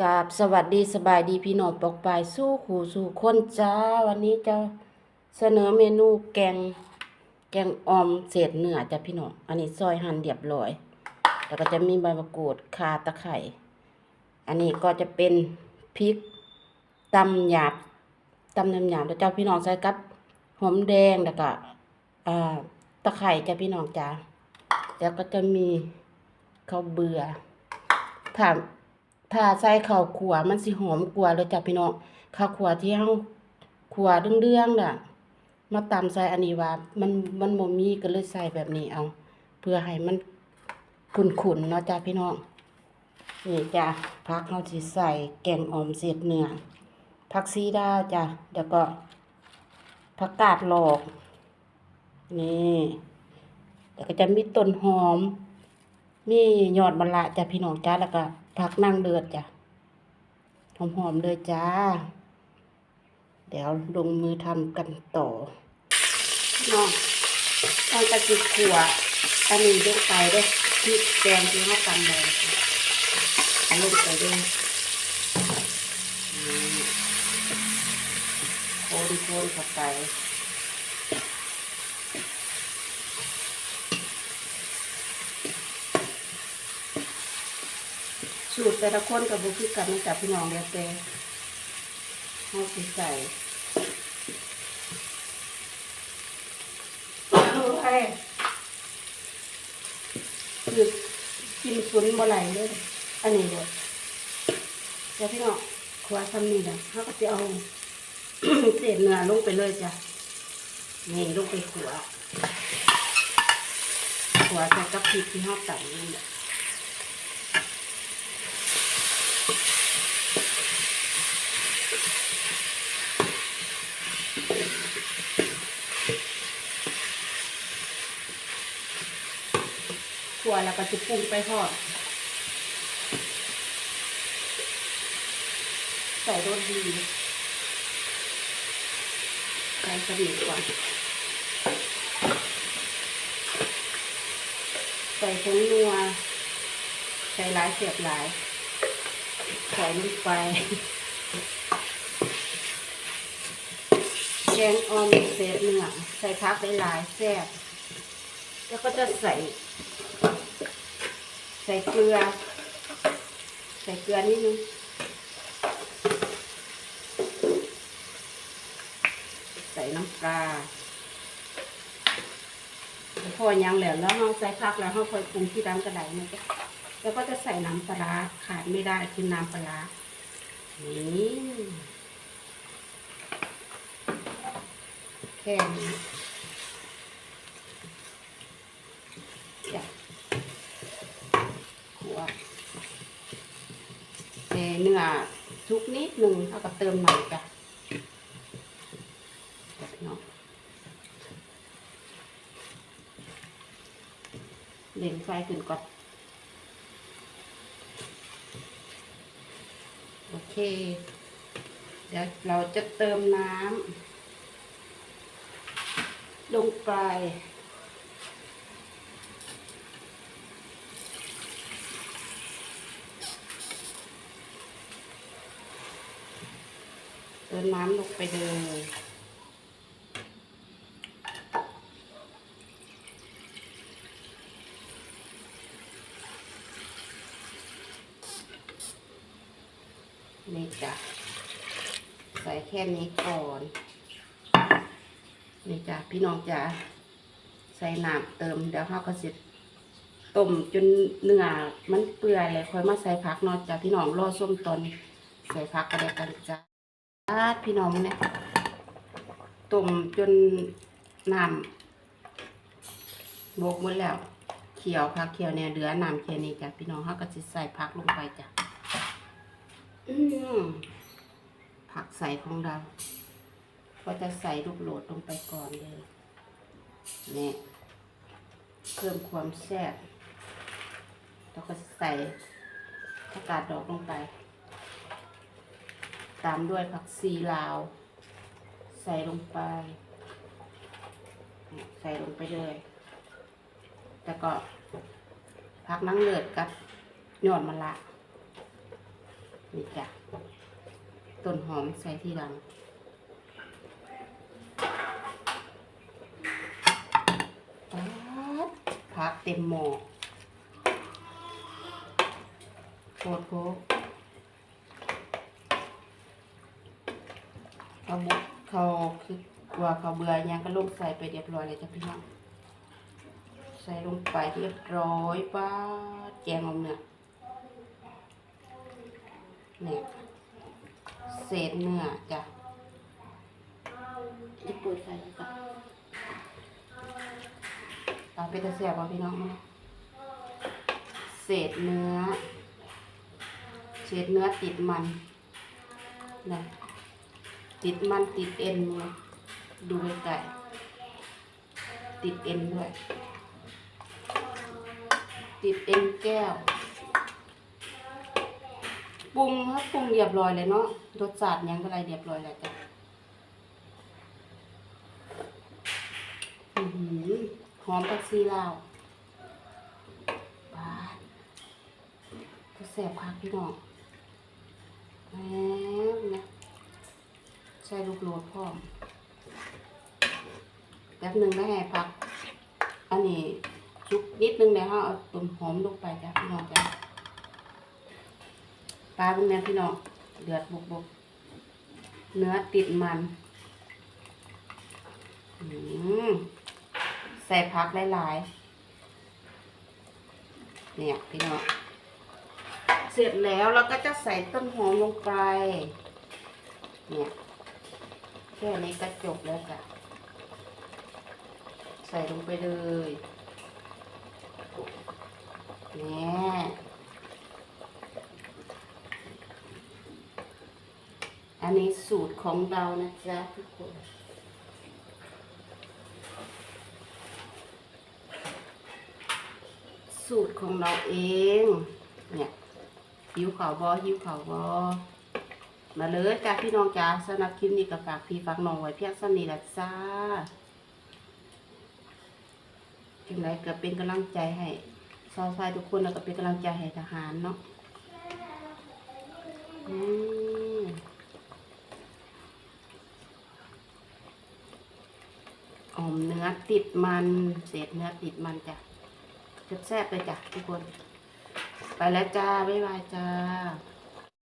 กราบสวัสดีสบายดีพี่น้องปอกปลายสู้ขู่สู่คนจ้า วันนี้จะเสนอเมนูแกง แกงออมเศษเนื้อจ้ะพี่น้องอันนี้ซอยหั่นเรียบร้อย แล้วก็จะมีใบมะกรูดข่าตะไคร้อันนี้ก็จะเป็นพริกตำหยาบตำน้ำหยาบแล้วเจ้าพี่น้องใส่กับหอมแดงแล้วก็ตะไคร้จ้ะพี่น้องจ้าแล้วก็จะมีข้าวเบื่อถ้า ถ้าใส่ข้าวขัวมันสิหอมกว่าเลยจ้ะพี่น้องข้าวขัวที่เฮาขัวเรื่องๆน่ะ มาตำใส่อันนี้ว่า มันมันบ่มีก็เลยใส่แบบนี้เอา เพื่อให้มันขุ่นๆเนาะจ้ะพี่น้องนี่จ้ะผักเฮาสิใส่แกงออมเศษเนื้อผักซีดาจ้ะแล้วก็ผักกาดหลอก นี่แล้วก็จะมีต้นหอม มียอดมะละจ้ะพี่น้องจ้าแล้วก็ ผักนั่งเดือดจ้ะหอมๆเลยจ้า เดี๋ยวลงมือทำกันต่อพี่น้องตอนตะกี้ขัวอันนี้ลงไปด้วยพริกแกงที่เราตำเลยเอาลงไปด้วยโคนโคนเข้าไป สูตรแต่ละคนกับบุคือกันนะจ๊ะพี่น้องเดียวแต่เอาสิใส่ไอ้คือกินฝุ่นบ่ไหลเลยอันนี้เดี๋ยวเดี๋ยวพี่น้องครัวทำนี่นะเขาก็จะเอาเศษเนื้อลงไปเลยจ้ะนี่ลงไปขัวขัวใส่กับพริกที่ห้าตัดนี่แหละ วแล้วก็จะปรุงไปทอดใส่รสดีใส่กระดิ่งก่อนใส่ผงนัว ใส่หลายเสียบหลาย ใส่ลงไปแกงออมเศษเนื้อใส่พักหลายๆแซ่บแล้วก็จะใส่ ใส่เกลือ ใส่เกลือนิดนึงใส่น้ำปลาพอยังเหลือแล้วเราใส่ผักแล้วเราค่อยปรุงที่ร้านกระไดนะจ๊ะแล้วก็จะใส่น้ำปลาขาดไม่ได้คือน้ำปลาร้านี่แค่นี้จ้ะขัวแต่ เนื้อทุกนิดหนึ่งแล้วก็เติมหน่อยจ้ะจ้ะพี่น้องเล่นไฟขึ้นก่อน โอเค เดี๋ยวเราจะเติมน้ำลงไป เติมน้ำลงไปเลยนี่จ้ะใส่แค่นี้ก่อน นี่จ้ะพี่น้องจ้ะใส่น้ำเติมเดี๋ยวเขาก็สิต้มจนเนื้อมันเปื่อยเลยค่อยมาใส่ผักเนอจ้ะพี่น้องรอส้มตอนใส่ผักก็ได้กันจ้ะ พี่น้องเนี่ยต้มจนน้ำบกหมดแล้ว เขียวผักเขียวเนี่ยเหลือน้ำแค่นี้จ้ะพี่น้องเขาก็สิใส่ผักลงไปจ้ะผักใส่ของเรา ก็จะใส่ลูกโหลดลงไปก่อนเลยนี่เพิ่มความแซ่บแล้วก็ใส่ผักกาดดอกลงไป ตามด้วยผักซีลาว ใส่ลงไป ใส่ลงไปเลยแล้วก็ผักนังเลือดกับยอดมะละนี่จ้ะต้นหอมใส่ทีหลังป๊าดผักเต็มหม้อโคตรโคตร เขาบุกเขาคือกว่าเขาเบื่อหยังก็ลงใส่ไปเรียบร้อยเลยจ้ะพี่น้องใส่ลงไปเรียบร้อยป้าดแกงอมเนื้อเนี่ยเศษเนื้อจ้ะที่เปิดไฟก่อนตาเป็นตะเสียบเอาพี่น้องมาเศษเนื้อเศษเนื้อติดมันนะ ติดมันติดเอ็นเลยดูไกลๆติดเอ็นด้วย ติดเอ็นแก้วปรุงครับปรุงเรียบร้อยเลยเนาะรสชาติยังก็อะไรเรียบร้อยแล้วจ้ะหือหอมผักซีลาวบาดก็แสบคักพี่น้องแหมนะ ใส่ลูกโลดพร้อแป๊บหนึ่งได้ให้พัก อันนี้ชุบนิดนึงแล้วเอาต้นหอมลงไปจ้ะพี่น้องจ้ะปลาเป็นแม่พี่น้องเดือดบุกบกเนื้อติดมันใส่ผักหลายๆเนี่ยพี่น้องเสร็จแล้วเราก็จะใส่ต้นหอมลงไป เนี่ย แค่นี้ก็จบแล้วจ้ะใส่ลงไปเลยเนี่ยอันนี้สูตรของเรานะจ๊ะทุกคนสูตรของเราเอง เนี่ยหิวข่าวบอหิวข่าวบอ มาเลยจ้าพี่น้องจ้าสำหรับคลิปนี้ก็ฝากพี่ฝากน้องไว้เพียงสนี้ละจ้าจังไรก็เป็นกำลังใจให้ชาวชายทุกคนแล้วก็เป็นกำลังใจให้ทหารเนาะอมออมเนื้อติดมันเศษเนื้อติดมันจ้ะแซ่บๆเลยจ้ะทุกคน ไปแล้วจ้า บ๊ายบายจ้า